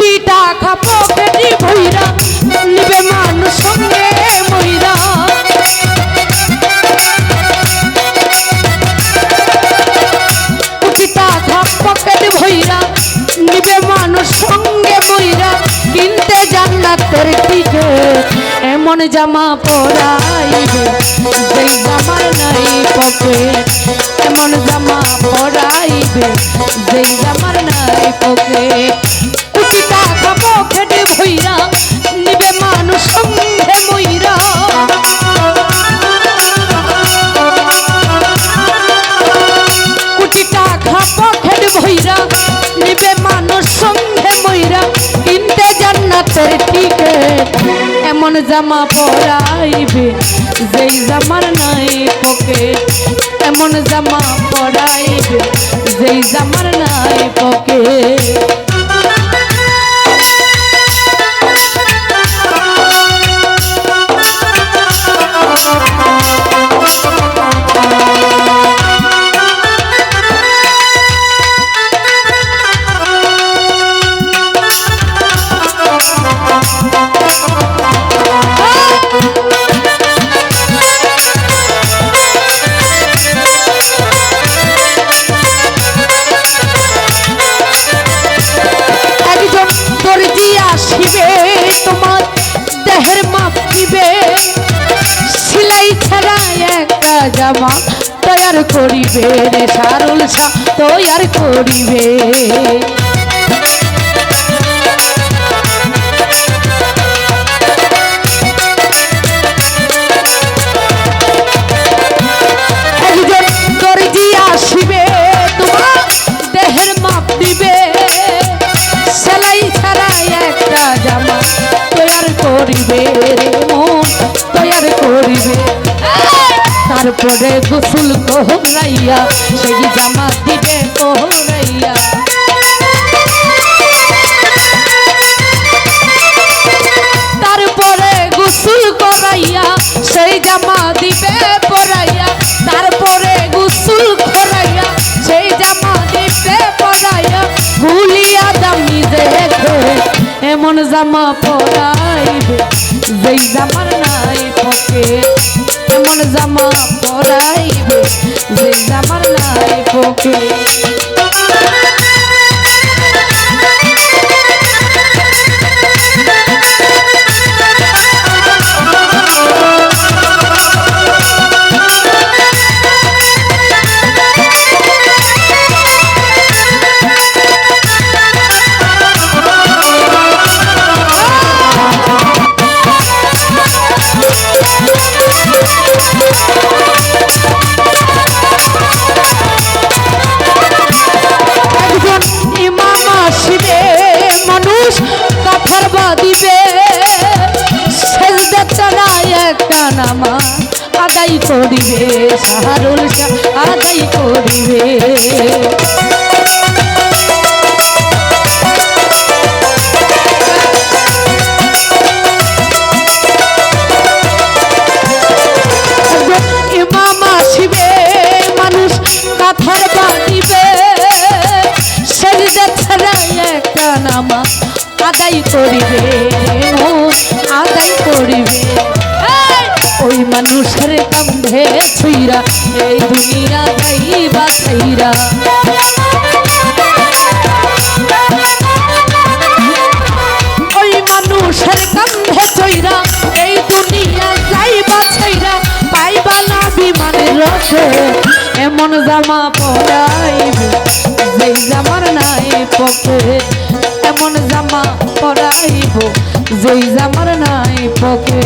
কোটি টাকা পকেটে ভইরা নিবে মানুষ সঙ্গে মইরা কোটি টাকা পকেটে ভইরা নিবে মানুষ সঙ্গে মইরা কিনতে জান্নাতের টিকিট এমন জামা পরাইবে, যেই জামার নাই পকেট। এমন জামা পরাইবে, যেই জামার জামা পরাইবে যেই জামার নাই পকেট এমন জামা জামা তৈয়ার করিবে রে সারুল সা তৈয়ার করিবে। কোহরাইয়া সেই জামা দিবে তারপরে গোসল করাইয়া, সেই জামা দিবে পরাইয়া। তারপরে গোসল করাইয়া, সেই জামা দিবে পরাইয়া। ভুলিয়া দামি দেখে, এমন জামা জামার নাই পকেট এমন জামা পরাইবে যে জামার নাই পকে করিবে সাহারুল শাহ আদায় করিবে। আদায় করিবে আদায় করিবে। কান্ধে ছুইরা, এই দুনিয়া যাইবা ছাইরা। ওই মানুষের কান্ধে চইরা, এই দুনিয়া যাইবা ছাইরা, পাইবা না বিমানের রসে। এমন জামা পরাইবে, যেই জামার নাই পকে। এমন জামা পরাইব, যেই জামার নাই পকে।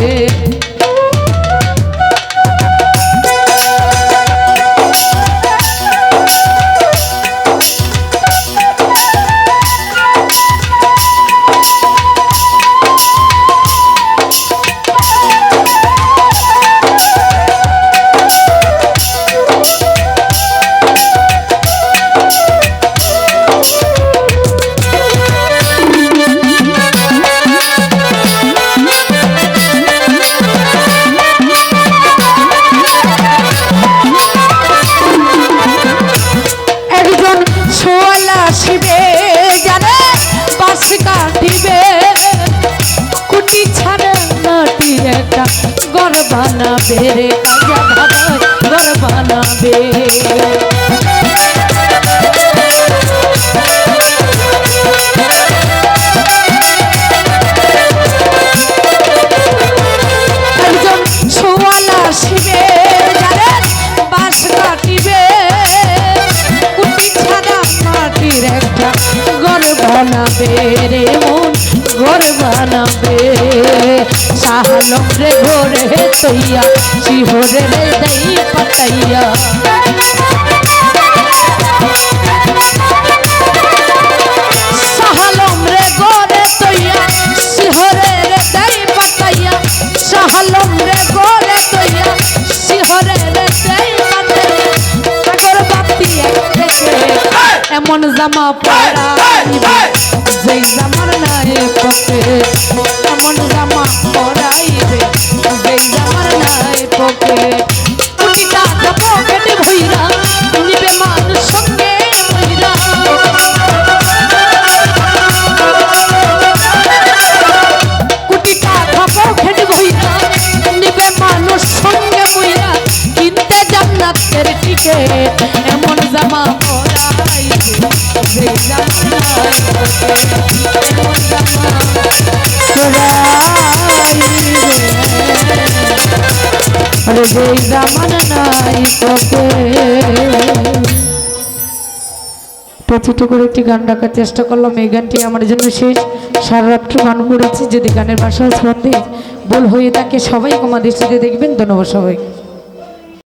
শোয়াল আসিবে জানে পাশ কাটিবে। কুটি ছাড়ে মাটি একটা গড় বানাবে। গড় বানাবে। সাহালম রে ঘরে তৈয়া শিহরে রে দেই পাতাইয়া সাহালম রে ঘরে তৈয়া শিহরে রে দেই পাতাইয়া সাহালম রে ঘরে তৈয়া শিহরে রে দেই পাতাইয়া আগর বাতি এমন জামা পরাইবে যেই জামার নাই পকে। আরে তো করে একটি গান রাখার চেষ্টা করলাম, এই গানটি আমার জন্য শেষ। সারা গান করেছি, যদি গানের ভাষা স্পন্দে ভুল হয়ে থাকে, সবাই আমার দৃষ্টিতে দেখবেন, ধন্যবাদ সবাই